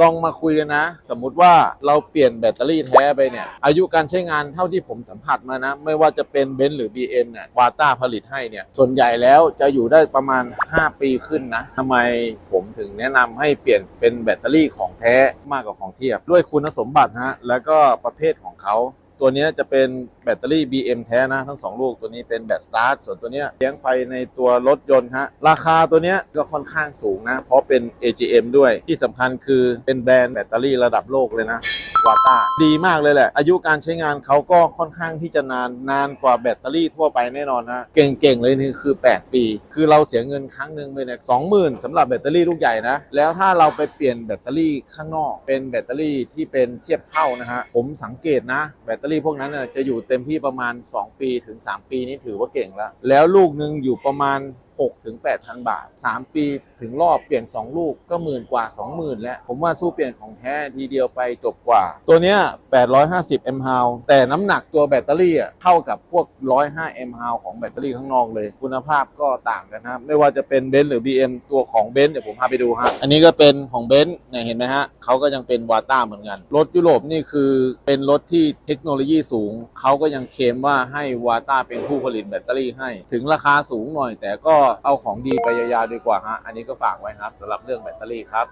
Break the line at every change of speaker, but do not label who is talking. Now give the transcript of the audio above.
ลองมาคุยกันนะ สมมุติว่าเราเปลี่ยนแบตเตอรี่แท้ไปเนี่ย อายุการใช้งานเท่าที่ผมสัมผัสมานะ ไม่ว่าจะเป็นเบนซ์หรือ BM เนี่ย วาต้าผลิตให้เนี่ย ส่วนใหญ่แล้วจะอยู่ได้ประมาณ 5 ปีขึ้นนะทำไมผมถึงแนะนำให้เปลี่ยนเป็นแบตเตอรี่ของแท้มากกว่าของเทียบ ด้วยคุณสมบัติฮะแล้วก็ประเภทของเขา ตัวนี้จะเป็นแบตเตอรี่ BM แท้นะ ทั้ง 2 ลูกตัวนี้เป็นแบตสตาร์ทส่วนตัวเนี้ยเลี้ยงไฟในตัวรถยนต์ฮะราคาตัวเนี้ยก็ค่อนข้างสูงนะ เพราะเป็น AGM ด้วยที่สำคัญคือเป็นแบรนด์แบตเตอรี่ระดับโลกเลยนะ วาต้าดีมากเลยแหละ อายุการใช้งานเขาก็ค่อนข้างที่จะนานนานกว่าแบตเตอรี่ทั่วไปแน่นอนนะเก่งๆเลยนี่คือ 8 ปี คือเราเสียเงินครั้งหนึ่งไปเนี่ยสองหมื่นสำหรับแบตเตอรี่ลูกใหญ่นะแล้วถ้าเราไปเปลี่ยนแบตเตอรี่ข้างนอก เป็นแบตเตอรี่ที่เป็นเทียบเท่านะฮะผมสังเกตนะ แบตเตอรี่พวกนั้นน่ะจะอยู่เต็มที่ประมาณ 2 ปีถึง 3 ปีนี่ถือว่าเก่งแล้วแล้วลูกหนึ่งอยู่ประมาณ 6ถึง8,000 บาท 3 ปีถึงรอบเปลี่ยน 2 ลูกก็หมื่นกว่า 20,000 แล้ว ผมว่าสู้เปลี่ยนของแท้ทีเดียวไปจบกว่า ตัวเนี้ย850 mAh แต่น้ำหนักตัวแบตเตอรี่อะเท่ากับพวก 105 mAh ของแบตเตอรี่ข้างนอกเลย คุณภาพก็ต่างกันนะไม่ว่าจะเป็นเบนซ์หรือ BM ตัวของเบนซ์เดี๋ยวผมพาไปดูฮะอันนี้ก็เป็นของเบนซ์เนี่ยเห็นไหมฮะเขาก็ยังเป็นวาต้าเหมือนกันรถยุโรปนี่คือเป็นรถที่เทคโนโลยีสูงเขาก็ยังเคลมว่าให้วาต้าเป็นผู้ผลิตแบตเตอรี่ให้ ถึงราคาสูงหน่อยแต่ก็เอาของดีไปยาวๆดีกว่าฮะ อันนี้ก็ฝากไว้ครับสำหรับเรื่องแบตเตอรี่ครับ